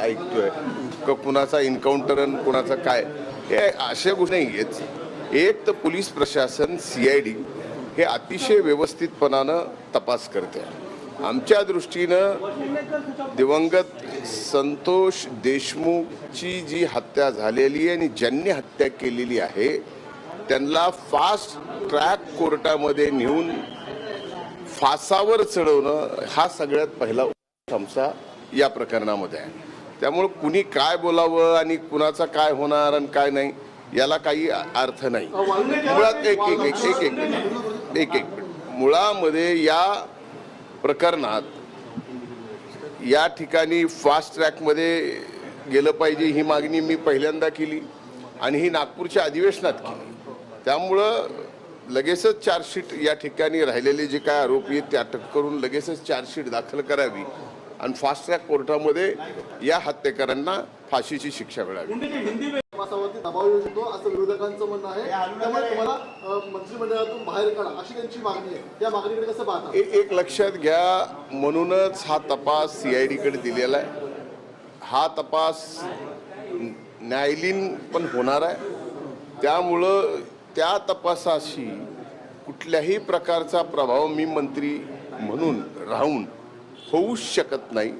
ऐकतोय. का कुणाचा इन्काउंटर आणि कुणाचा काय? हे अशा गोष्टी नाही आहेत एक तर पोलीस प्रशासन सी आय डी हे अतिशय व्यवस्थितपणानं तपास करते आमच्या दृष्टीनं दिवंगत संतोष देशमुखची जी हत्या झालेली आहे आणि ज्यांनी हत्या केलेली आहे त्यांना फास्ट ट्रॅक कोर्टामध्ये नेऊन फासावर चढवणं हा सगळ्यात पहिला आमचा या प्रकरणामध्ये आहे. त्यामुळं कुणी काय बोलावं आणि कुणाचा काय होणार आणि काय नाही याला काही अर्थ नाही. मुळात एक एक एक एक एक मिनिट एक एक मिनिट. मुळामध्ये या प्रकरणात या ठिकाणी फास्ट ट्रॅकमध्ये गेलं पाहिजे ही मागणी मी पहिल्यांदा केली आणि ही नागपूरच्या अधिवेशनात केली. त्यामुळं लगेचच चार्जशीट या ठिकाणी राहिलेले जे काय आरोपी आहेत ते अटक करून लगेचच चार्जशीट दाखल करावी. आणि फास्ट ट्रॅक कोर्टामध्ये या हत्येकरांना फाशीची शिक्षा मिळावी. तपासावरती दबाव येऊ शकतो असं विरोधकांचं म्हणणं आहे. त्यामुळे तुम्हाला अ, मंत्रिमंडळातून बाहेर काढा अशी त्यांची मागणी आहे. त्या मागणीकडे कसं पाहता? ए- एक लक्षात घ्या म्हणूनच हा तपास सी आय डीकडे दिलेला आहे. हा तपास न्यायालयीन पण होणार आहे. त्यामुळं त्या तपासाशी कुठल्याही प्रकारचा प्रभाव मी मंत्री म्हणून राहून होऊच शकत नाही.